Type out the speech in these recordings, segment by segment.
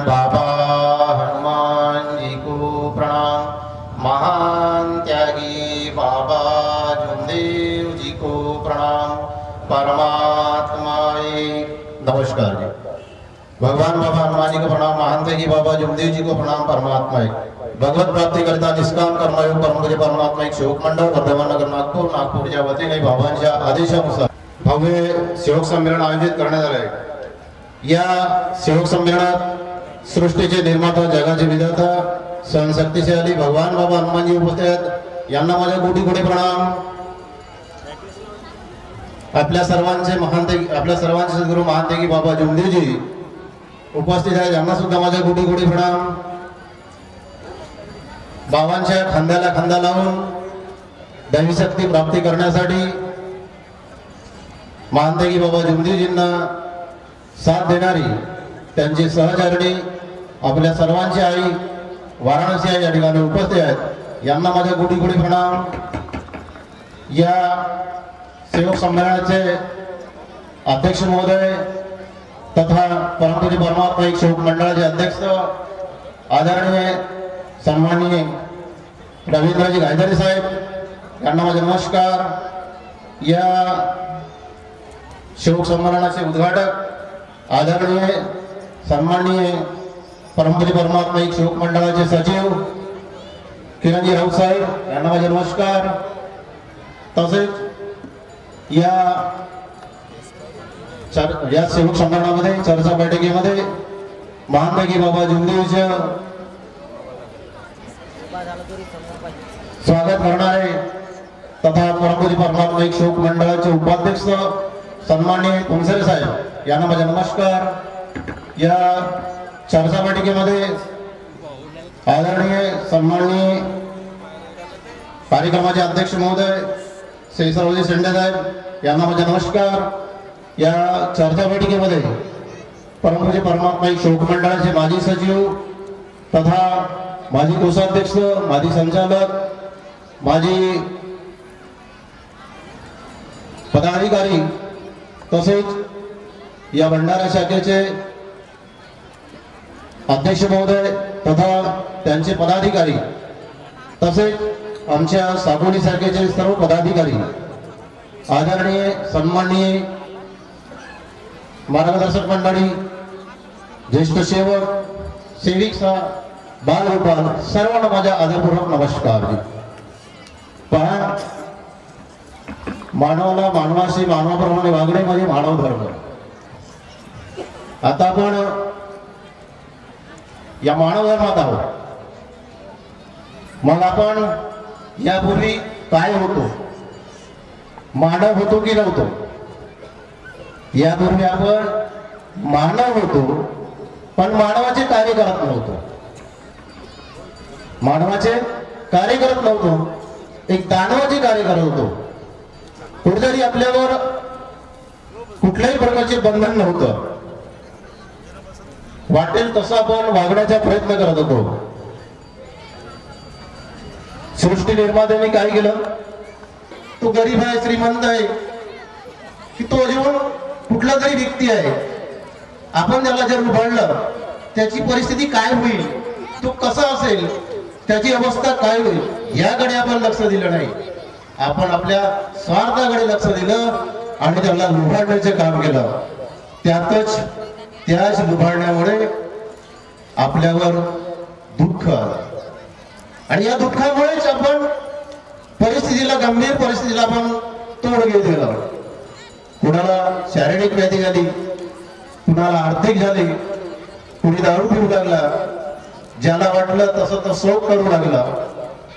बाबा हनुमान जी को प्रणाम। महान त्यागी बाबा जी को प्रणाम। नमस्कार जी। भगवान बाबा हनुमान जी को प्रणाम। महान त्यागी बाबा जुमदेव जी को प्रणाम। परमात्मा एक। भगवत प्राप्ति करता, निष्काम कर्मयोग परमपूज्य परमात्मा एक सेवक मंडळ वर्धमान नगर, नागपूर नागपूरच्या वतीने बाबांच्या आदेशानुसार भव्य सेवक संमेलन आयोजित करण्यात आले आहे. या सेवक संमेलनात सृष्टीचे निर्माता जगाचे विधाता सहनशक्तिशाली भगवान बाबा हनुमानजी उपस्थित आहेत यांना माझ्या कोटी कोटी प्रणाम. आपल्या सर्वांचे महान आपल्या सर्वांचे सद्गुरू महानतेगी बाबा जुमदेवजी उपस्थित आहेत यांना सुद्धा माझ्या कोटी कोटी प्रणाम. बाबांच्या खांद्याला खांदा लावून दैवी शक्ती प्राप्ती करण्यासाठी महानतेगी बाबा जुमदेवजींना साथ देणारी त्यांची सहचारणी आपल्या सर्वांची आई वाराणसी आई या ठिकाणी उपस्थित आहेत. यांना माझ्या गुढी गुढी प्रणाम. या सेवक संमेलनाचे अध्यक्ष महोदय तथा परमपूजी परमात्मा एक सेवक मंडळाचे अध्यक्ष आदरणीय सन्माननीय रवींद्रजी गायधरी साहेब यांना माझे नमस्कार. या सेवक संमेलनाचे उद्घाटक आदरणीय सन्माननीय परमपूज्य परमात्मा एक सेवक मंडळाचे सचिव किरणजी राऊत साहेब यांना माझे नमस्कार. तसेच या चर- या सेवक संमेलनामध्ये चर्चा बैठकीमध्ये महानपैकी बाबा जुमदेवच्या स्वागत करणारे तथा परमपुरी परमात्मा एक शोक मंडळाचे उपाध्यक्ष सन्माननीय कुंसरे साहेब यांना माझे नमस्कार. या चर्चा बैठकीमध्ये आदरणीय सन्माननीय कार्यक्रमाचे अध्यक्ष महोदय श्री सरोजी शेंडे साहेब यांना माझे नमस्कार. या चर्चा बैठकीमध्ये परमपूजी परमात्मा शोक मंडळाचे माजी सचिव तथा माजी कोषाध्यक्ष माजी संचालक माजी पदाधिकारी तसेच या भंडारा शाखेचे अध्यक्ष महोदय तथा त्यांचे पदाधिकारी तसेच आमच्या साकोली सारखेचे सर्व पदाधिकारी आदरणीय सन्माननीय मार्गदर्शक मंडळी ज्येष्ठ सेवक सेविका बालगोपाल सर्वांना माझ्या आदरपूर्वक नमस्कार. पहा मानवाला मानवाशी मानवाप्रमाणे वागणे म्हणजे मानव धर्म. आता आपण या मानव धर्मात आहोत. मग आपण यापूर्वी काय होतो मानव होतो की नव्हतो यापूर्वी आपण मानव होतो पण मानवाचे कार्य करत नव्हतो. मानवाचे कार्य करत नव्हतो एक दानवाचे कार्य करत होतो. कुठेतरी आपल्यावर कुठल्याही प्रकारचे बंधन नव्हतं. वाटेल तसं आपण वागण्याचा प्रयत्न करत होतो. सृष्टी निर्मात्याने काय केलं? तो गरीब आहे श्रीमंत आहे. की तो अजून कुठला तरी व्यक्ती आहे. आपण त्याला जर उभारलं त्याची परिस्थिती काय होईल? तो कसा असेल? त्याची अवस्था काय होईल? याकडे आपण लक्ष दिलं नाही. आपण आपल्या स्वार्थाकडे लक्ष दिलं आणि त्याला लुबाडण्याचे काम केलं. त्यातच त्याच दुभाळण्यामुळे आपल्यावर दुःख आलं. आणि या दुःखामुळेच आपण परिस्थितीला गंभीर परिस्थितीला आपण तोड घेत गेलो. कुणाला शारीरिक व्याधी झाली कुणाला आर्थिक झाली कुणी दारू पिऊ लागला ज्याला वाटलं तसं तो शोक करू लागला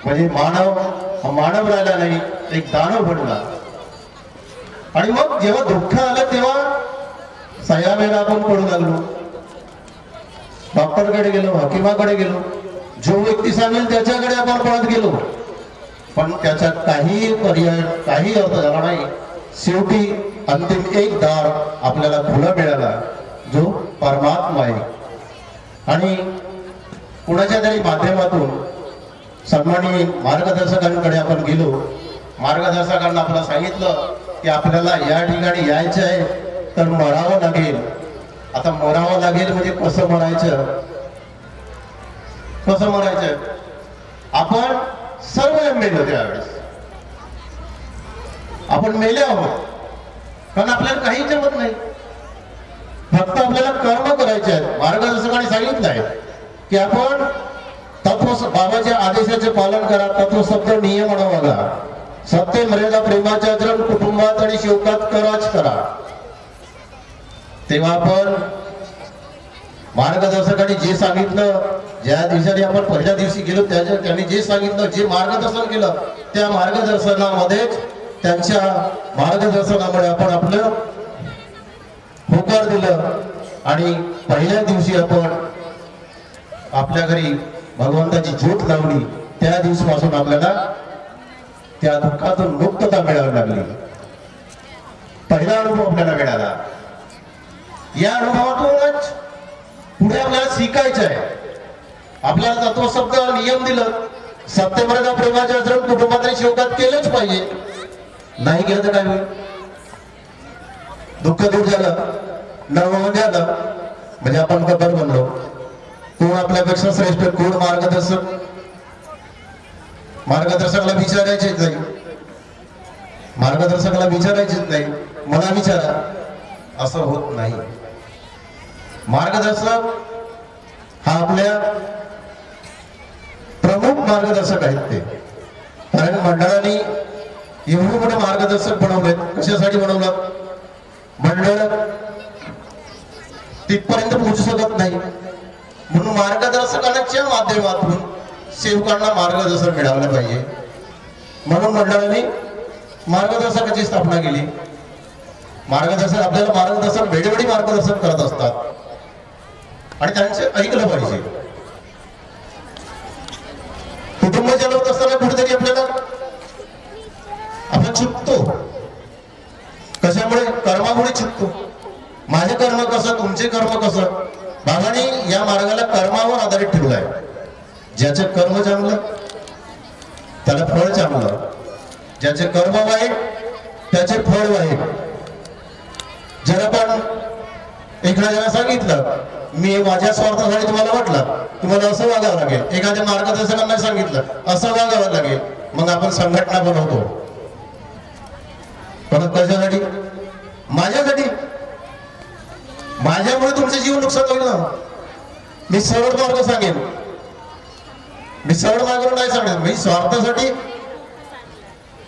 म्हणजे मानव हा मानव राहिला नाही एक दानव घडला आणि मग जेव्हा दुःख आलं तेव्हा सयामेला आपण पडू लागलो. डॉक्टरकडे गेलो हकीमाकडे गेलो. जो व्यक्ती सांगेल त्याच्याकडे आपण पळत गेलो. पण त्याचा काही पर्याय काही अर्थ झाला नाही. शेवटी अंतिम एक दार आपल्याला खुला मिळाला जो परमात्मा आहे. आणि कुणाच्या तरी माध्यमातून सन्मानी मार्गदर्शकांकडे आपण गेलो. मार्गदर्शकांना आपल्याला सांगितलं की आपल्याला या ठिकाणी यायचं आहे. तर मरावं लागेल. आता मरावं लागेल म्हणजे कसं म्हणायचं? कसं मरायचं आपण सर्व मेलो त्यावेळेस. आपण मेले आहोत. कारण आपल्याला काही जमत नाही. फक्त आपल्याला कर्म करायचे आहेत. मार्गदर्शकाने सांगितलं आहे की आपण तत्व बाबाच्या आदेशाचे पालन करा तत्व शब्द नियमन वागा सत्य मर्यादा प्रेमाचे आचरण कुटुंबात आणि शोकात कराच करा. तेव्हा आपण मार्गदर्शकाने जे सांगितलं ज्या दिवसाने आपण पहिल्या दिवशी गेलो त्याच्या त्यांनी जे सांगितलं जे मार्गदर्शन केलं त्या मार्गदर्शनामध्येच त्यांच्या मार्गदर्शनामुळे आपण आपलं होकार दिलं आणि पहिल्या दिवशी आपण आपल्या घरी भगवंताची ज्योत लावली. त्या दिवसापासून आपल्याला त्या दुःखातून मुक्तता मिळावी लागली. पहिला अनुभव आपल्याला मिळाला. या अनुभवातूनच पुढे आपल्याला शिकायचं आहे आपल्याला तत्वशब्द नियम दिलं. सत्यमर्यादा प्रेमाचे आचरण कुटुंबातील शेवटात केलंच पाहिजे. नाही केलं तर काय होईल? दुःख दूर झालं नवं झालं. म्हणजे आपण कबर बनलो. कोण आपल्यापेक्षा श्रेष्ठ कोण मार्गदर्शक? मार्गदर्शकाला विचारायचेच नाही. मार्गदर्शकाला विचारायचेच नाही. मला विचारा असं होत नाही. मार्गदर्शक हा आपल्या प्रमुख मार्गदर्शक आहेत ते. कारण मंडळाने एवढे मोठे मार्गदर्शक बनवलेत. कशासाठी बनवलं? मंडळ तिथपर्यंत पोहोचू शकत नाही. म्हणून मार्गदर्शकांच्या माध्यमातून सेवकांना मार्गदर्शन मिळालं पाहिजे. म्हणून मंडळाने मार्गदर्शकाची स्थापना केली. मार्गदर्शक आपल्याला मार्गदर्शन वेळोवेळी मार्गदर्शन करत असतात. आणि त्यांचं ऐकलं पाहिजे. कुटुंब चालवत असताना कुठेतरी आपल्याला आपण चुकतो. कशामुळे? कर्मामुळे चुकतो. माझे कर्म कसं तुमचे कर्म कसं? बाबांनी या मार्गाला कर्मावर आधारित ठेवलं आहे. ज्याचे कर्म चांगलं त्याला फळ चांगलं. ज्याचे कर्म वाईट त्याचे फळ वाईट. जर आपण एखाद्याला सांगितलं मी माझ्या स्वार्थासाठी तुम्हाला वाटलं तुम्हाला असं वागावं लागेल. एखाद्या मार्गदर्शकांना सांगितलं असं वागावं लागेल. मग आपण संघटना बनवतो. परत कशासाठी? माझ्यासाठी. माझ्यामुळे तुमचं जीवन नुकसान होईल ना. मी सरळ मार्ग सांगेन. मी सरळ मार्ग नाही सांगेन मी स्वार्थासाठी.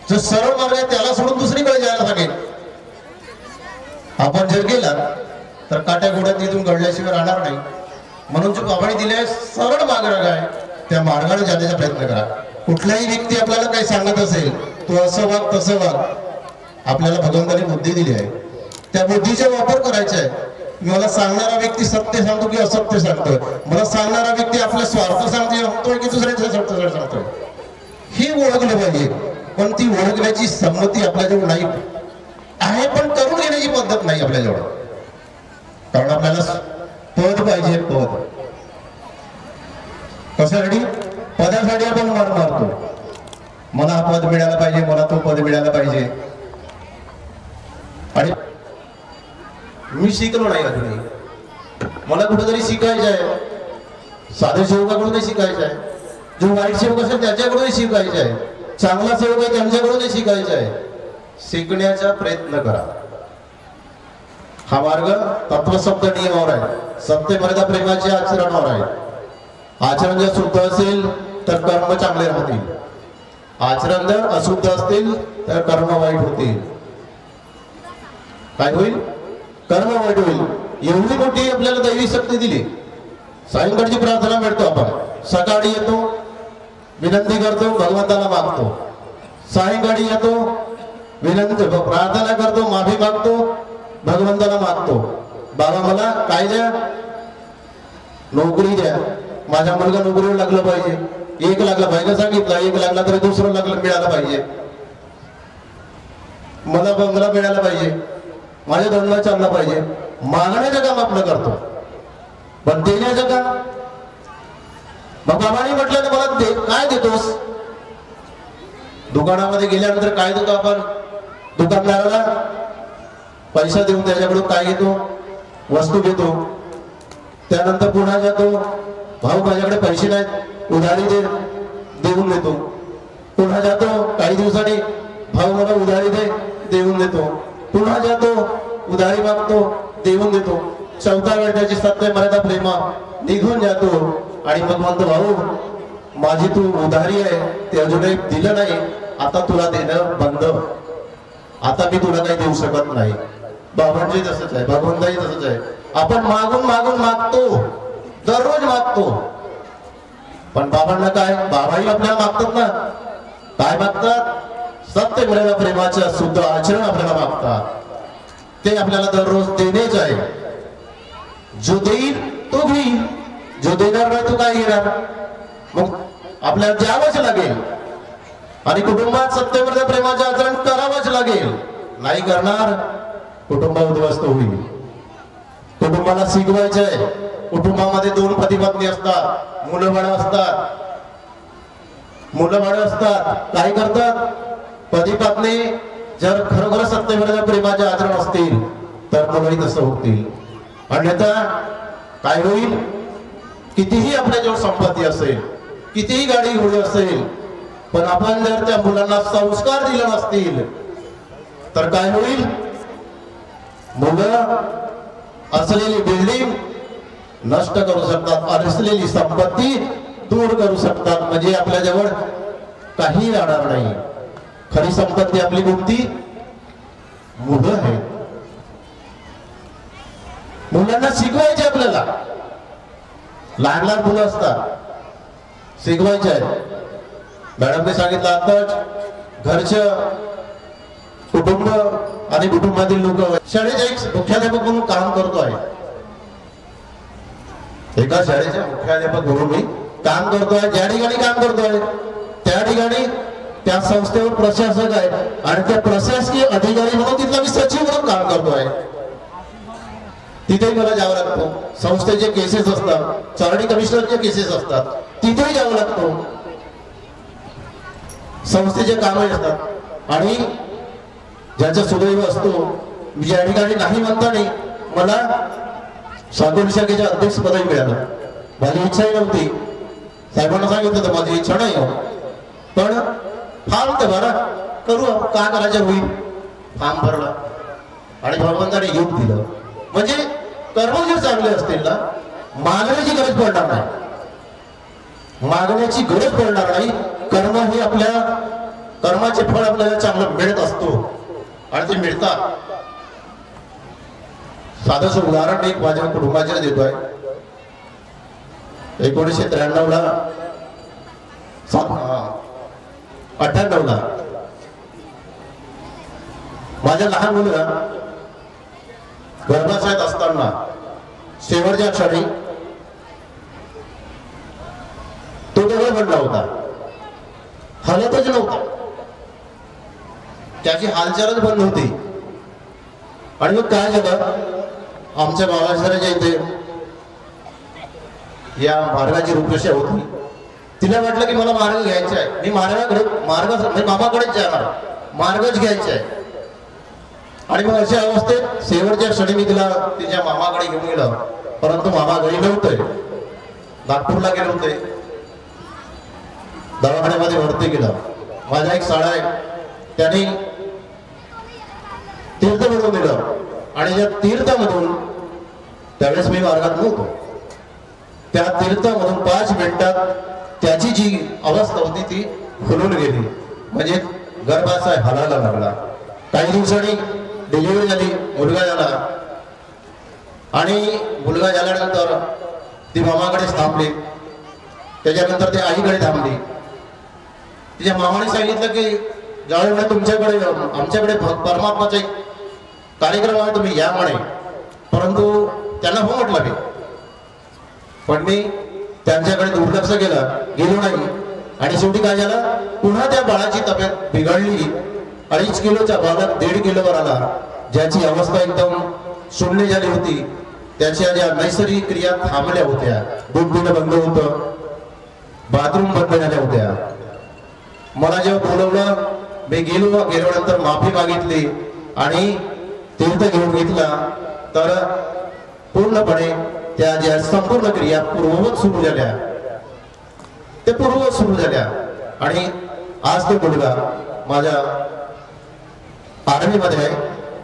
जो सरळ मार्ग आहे त्याला सोडून दुसरीकडे जायला सांगेन. आपण जर गेला तर काट्या गोड्यात तिथून घडल्याशिवाय राहणार नाही. म्हणून जो बाबाने दिले सरळ मार्ग आहे त्या मार्गाने जाण्याचा प्रयत्न करा. कुठलाही व्यक्ती आपल्याला काही सांगत असेल तो असं वाग तसं वाग. आपल्याला भगवंताने बुद्धी दिली आहे. त्या बुद्धीचा वापर करायचा आहे. मला सांगणारा व्यक्ती सत्य सांगतो की असत्य सांगतोय मला सांगणारा व्यक्ती आपला स्वार्थ सांगतोय सांगतोय की दुसऱ्याच्या स्वार्थ सांगतोय. हे ओळखलं पाहिजे. पण ती ओळखण्याची संमती आपल्याजवळ नाही. आहे पण करून घेण्याची पद्धत नाही आपल्याजवळ कारण आपल्याला पद पाहिजे पद. कशासाठी पदासाठी आपण मन मारतो. मला हा पद मिळाला पाहिजे मला तो पद मिळाला पाहिजे. आणि मी शिकलो नाही अजूनही. मला कुठेतरी शिकायचं आहे. साधे सेवकाकडून शिकायचं आहे. जो वाईट सेवक असेल त्याच्याकडूनही शिकायचं आहे. चांगला सेवक आहे त्यांच्याकडूनही शिकायचं आहे. शिकण्याचा प्रयत्न करा. हा मार्ग तत्वशब्द नियमावर आहे. सत्यमर्यादा प्रेमाच्या आचरणावर आहे. आचरण जर शुद्ध असेल तर कर्म चांगले राहतील. आचरण जर अशुद्ध असतील तर कर्म वाईट होतील. काय होईल? कर्म वाईट होईल. एवढी मोठी आपल्याला दैवी शक्ती दिली. सायंकाळची प्रार्थना मिळतो आपण. सकाळी येतो विनंती करतो भगवंताला मागतो. सायंकाळी येतो विनंती प्रार्थना करतो माफी मागतो भगवंताला मागतो. बाबा मला काय द्या? नोकरी द्या. माझ्या मुलगा नोकरीवर लागलं पाहिजे. एक लागला पाहिजे. सांगितलं एक लागला तरी दुसरं लागलं मिळालं पाहिजे. मला बंगला मिळाला पाहिजे. माझ्या धंदा चालला पाहिजे. मागण्याचं काम आपलं करतो. पण देण्याचं काम? मग बाबाने म्हटलं तर मला दे काय देतोस? दुकानामध्ये गेल्यानंतर काय देतो आपण? दुकानदाराला? पैसा देऊन त्याच्याकडून काय घेतो? वस्तू घेतो. त्यानंतर पुन्हा जातो. भाऊ माझ्याकडे पैसे नाहीत. उधारी दे देऊन देतो. पुन्हा जातो. काही दिवसांनी भाऊ मला उधारी दे देऊन देतो. पुन्हा जातो. उधारी मागतो देऊन देतो. चौथा वेळ त्याची सत्य मर्यादा प्रेमा निघून जातो. आणि मग म्हणतो भाऊ माझी तू उधारी आहे. ते अजूनही दिलं नाही. आता तुला देणं बंद. आता मी तुला काही देऊ शकत नाही. बाबांची तसंच आहे भगवंताही तसंच आहे. आपण मागून मागून मागतो दररोज मागतो. पण बाबांना काय बाबाही आपल्याला मागतात ना. काय मागतात? सत्य मिळाल्या प्रेमाचं शुद्ध आचरण आपल्याला मागतात. ते आपल्याला दररोज देणेच आहे. जो देईल तो घेईल. जो देणार नाही तो काय घेणार? मग आपल्याला द्यावंच लागेल. आणि कुटुंबात सत्यवर्ध प्रेमाचे आचरण करावंच लागेल. नाही करणार कुटुंब उद्ध्वस्त होईल. कुटुंबाला शिकवायचंय. कुटुंबामध्ये दोन पती पत्नी असतात. मुलं बाळ असतात. मुलं बाळ असतात. काय करतात? पती पत्नी जर खरोखर सत्तेवर प्रेमाचे आचरण असतील तर मुलंही तसं होतील. अन्यथा काय होईल? कितीही आपल्याजवळ संपत्ती असेल कितीही गाडी घोडी असेल पण आपण जर त्या मुलांना संस्कार दिले नसतील तर काय होईल? मुलं असलेली बिल्डिंग नष्ट करू शकतात असलेली संपत्ती दूर करू शकतात. म्हणजे आपल्याजवळ काही राहणार नाही. खरी संपत्ती आपली कोणती? मुलं आहेत. मुलांना शिकवायचे आपल्याला. लहान लहान मुलं असतात. शिकवायचे आहेत. मॅडमने सांगितलं आताच घरचं कुटुंब आणि कुटुंबातील लोक शाळेचा एक मुख्याध्यापक म्हणून काम करतो आहे एका शाळेच्या मुख्याध्यापक म्हणून मी काम करतोय ज्या ठिकाणी काम करतोय त्या ठिकाणी त्या संस्थेवर प्रशासक आहे आणि त्या प्रशासकीय अधिकारी म्हणून तिथला मी सचिव म्हणून काम करतो आहे तिथेही मला जावं लागतो. संस्थेचे केसेस असतात चारणी कमिशनरचे केसेस असतात तिथेही जावं लागतो. संस्थेचे कामही असतात. आणि ज्याचा सुदैव असतो. मी ज्या ठिकाणी नाही म्हणता नाही मला स्वागत शाखेच्या अध्यक्षपदही मिळालं. माझी इच्छाही नव्हती. साहेबांना सांगितलं तर माझी इच्छा नाही हो. पण फॉर्म तर भरा. करू का करायचं होईल? फार्म भरला. आणि भगवंताने योग दिलं. म्हणजे कर्म जर चांगले असतील ना मागण्याची गरज पडणार नाही. मागण्याची गरज पडणार नाही. कर्म हे आपल्या कर्माचे फळ आपल्याला चांगलं मिळत असतो. आणि ते मिळतात साधस उदाहरण एक माझ्या कुटुंबाचे देतोय. एकोणीसशे त्र्याण्णव ला अठ्ठ्याण्णव ला माझ्या लहान मुलगा गर्भाशयात असताना शेवटच्या क्षणी तो दगड बनला होता. हलतच नव्हता. त्याची हालचालच बंद होती. आणि मग काय झालं? आमच्या बाबासाहेबांच्या इथे या मार्गाची रूपरेषा होती. तिला वाटलं की मला मार्ग घ्यायचा आहे. मी मार्गाकडे मार्ग म्हणजे मामाकडेच जाणार मार्गच घ्यायचा आहे. आणि मग अशा अवस्थेत शेवटच्या क्षणी मी तिला तिच्या मामाकडे घेऊन गेलो. परंतु मामा घरी नव्हते. नागपूरला गेले होते. दवाखान्यामध्ये भरती केलं. माझा एक शाळा आहे. त्यांनी तीर्थ बनवून दिलं आणि या तीर्थामधून त्यावेळेस मी मार्गात नव्हतो. त्या तीर्थामधून पाच मिनिटात त्याची जी अवस्था होती ती खुलून गेली. म्हणजे गर्भाशय हलायला लागला. काही दिवसांनी डिलिव्हरी झाली मुलगा झाला. आणि मुलगा झाल्यानंतर ती मामाकडेच थांबली. त्याच्यानंतर ती आईकडे थांबली. तिच्या मामाने सांगितलं की ज्यावेळी तुमच्याकडे आमच्याकडे परमात्माचं परमात्माचा एक कार्यक्रम आहे तुम्ही या म्हणे. परंतु त्यांना हो म्हटलं मी पण मी त्यांच्याकडे दुर्लक्ष केलं गेलो नाही. आणि शेवटी काय झालं? पुन्हा त्या बाळाची तब्येत बिघडली. अडीच किलोच्या भागात दीड किलोवर आला ज्याची अवस्था एकदम शून्य झाली होती. त्याच्या ज्या नैसर्गिक क्रिया थांबल्या होत्या. दूध पिणं बंद होतं. बाथरूम बंद झाल्या होत्या. मला जेव्हा बोलवलं मी गेलो गेल्यानंतर माफी मागितली. आणि तीर्थ घेऊन घेतला. तर पूर्णपणे त्या ज्या संपूर्ण क्रिया पूर्ववत सुरू झाल्या. ते पूर्ववत सुरू झाल्या. आणि आज तो मुलगा माझ्या आर्मीमध्ये आहे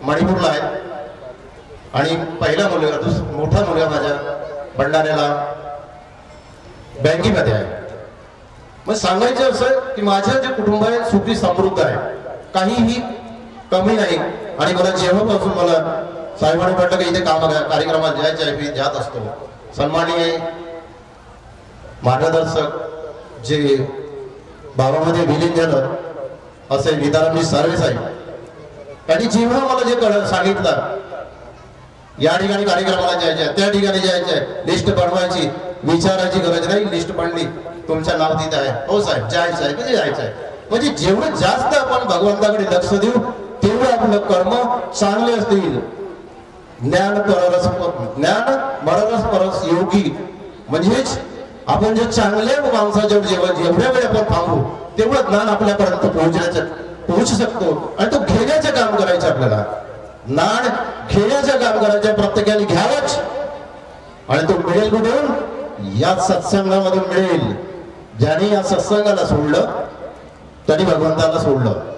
मणिपूरला आहे. आणि पहिला मुलगा मोठा मुलगा माझ्या भंडाऱ्याला बँकेमध्ये आहे. मग सांगायचं असं की माझं जे कुटुंब आहे सुखी समृद्ध आहे. काहीही कमी नाही. आणि मला जेव्हापासून मला साहेबांनी म्हटलं की इथे काम कार्यक्रमात जायचं आहे मी जात असतो. सन्माननीय मार्गदर्शक जे भावामध्ये विलीन झालं असे निदारामजी सर्वे साहेब त्यांनी जेव्हा मला जे कळ सांगितलं या ठिकाणी कार्यक्रमाला जायचे आहे, त्या ठिकाणी जायचे आहे, लिस्ट बनवायची विचारायची गरज नाही लिस्ट बनली तुमचं नाव तिथे आहे. हो साहेब जायचं आहे कधी जायचं आहे? म्हणजे जेवढं जास्त आपण भगवंताकडे लक्ष देऊ तेवढं आपलं कर्म चांगले असतील. ज्ञान पररस ज्ञान मररस परस योगी. म्हणजेच आपण जे चांगल्या माणसाच्या जेवण जेवढ्या वेळ आपण थांबू तेवढं ज्ञान आपल्यापर्यंत पोहोचण्याचं पोहोचू शकतो. आणि तो घेण्याचं काम करायचं आपल्याला. ज्ञान घेण्याचं काम करायचं प्रत्येकाने घ्यावंच. आणि तो मिळेल कुठून? या सत्संगामधून मिळेल. ज्याने या सत्संगाला सोडलं त्यांनी भगवंताला सोडलं.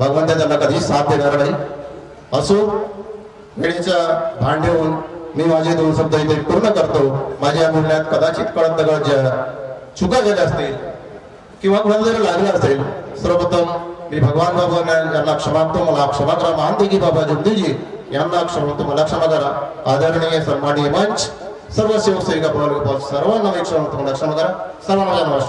भगवंत त्याला कधी साथ देणार नाही. असो वेळेच्या भान ठेवून मी माझे दोन शब्द इथे पूर्ण करतो. माझ्या बोलण्यात कदाचित कळत ज्या चुका झाल्या असतील किंवा कोणाला जरी लागलं असेल सर्वप्रथम मी भगवान बाबा यांना क्षमागतो मला क्षमा करा. मानते की बाबा जगदीजी यांना क्षमा मला क्षमा करा. आदरणीय सन्माननीय मंच सर्व सेवक सेविका सर्वांना मी क्षमा मला क्षमा करा. सर्वांना नमस्कार.